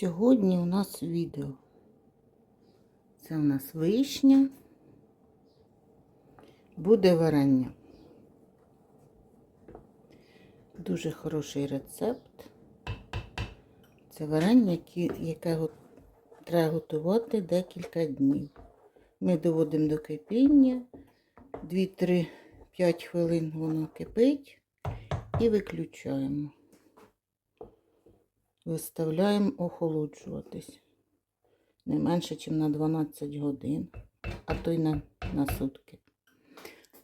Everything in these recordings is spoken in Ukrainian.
Сьогодні у нас відео. Це у нас вишня. Буде варення. Дуже хороший рецепт. Це варення, яке, треба готувати декілька днів. Ми доводимо до кипіння. 2-3-5 хвилин воно кипить і виключаємо. Виставляємо охолоджуватись. Не менше, ніж на 12 годин, а то й на, на сутки.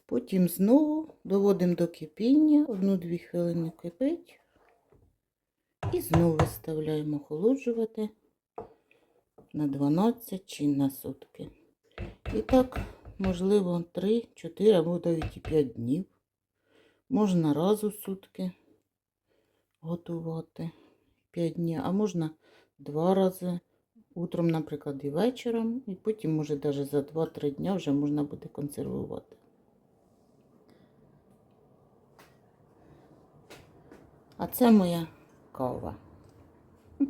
Потім знову доводимо до кипіння, 1-2 хвилини кипить. І знову виставляємо охолоджувати на 12 чи на сутки. І так, можливо, 3, 4 або навіть і 5 днів. Можна раз у сутки готувати 5 днів, а можна два рази. Утром, наприклад, і вечором, і потім, може, навіть за 2-3 дня вже можна буде консервувати. А це моя кава.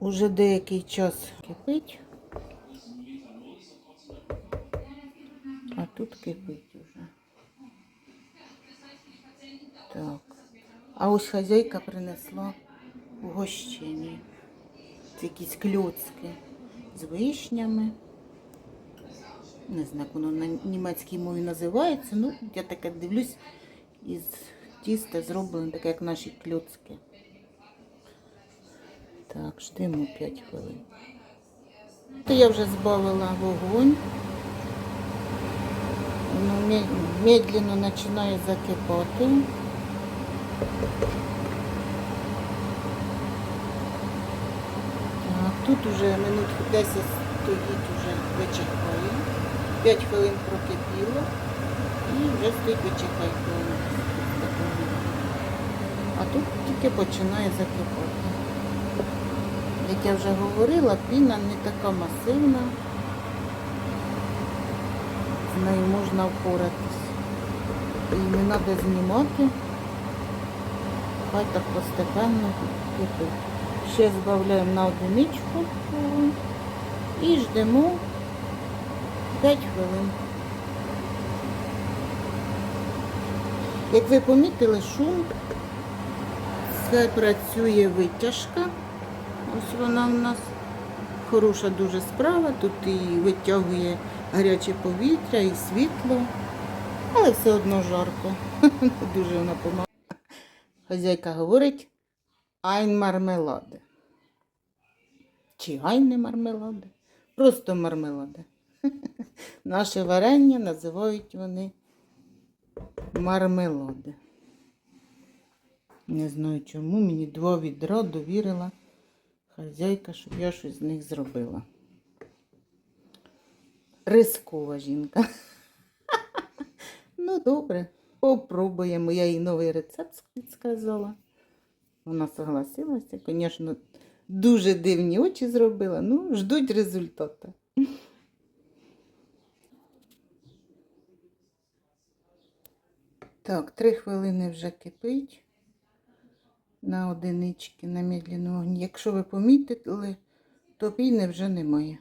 Уже деякий час кипить. А тут кипить уже. Так. А ось хазяйка принесла угощення. Це якісь кльоцки з вишнями. Не знаю, як воно на німецькій мові називається. Ну, я таке дивлюсь, із тіста зроблено таке, як наші кльоцки. Так, ждемо 5 хвилин. То я вже збавила вогонь. Медленно починає закипати. Тут уже минут 10 стоїть, уже вичихає. 5 хвилин прокипіло і вже стоїть хвилин. А тут тільки починає закипати. Як я вже говорила, піна не така масивна. З нею можна впоратись. І не треба знімати. Хай так постепенно кипить. Ще збавляємо на одиничку і ждемо 5 хвилин. Як ви помітили, шум, це працює витяжка. Ось вона у нас хороша дуже справа. Тут і витягує гаряче повітря, і світло, але все одно жарко. Дуже вона помагає. Хазяйка говорить айн мармеладе. Чи гайне мармеладе? Просто мармеладе. Наше варення називають вони мармеладе. Не знаю чому, мені два відра довірила хазяйка, щоб я щось з них зробила. Рискова жінка. Ну, добре, попробуємо. Я їй новий рецепт сказала. Вона согласилася. Звісно, дуже дивні очі зробила. Ну, ждуть результату. Так, три хвилини вже кипить на одинички на медленному вогні. Якщо ви помітили, то піни вже немає.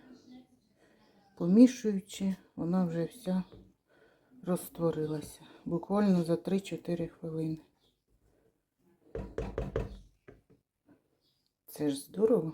Помішуючи, вона вже вся розтворилася. Буквально за 3-4 хвилини. Це ж здорово.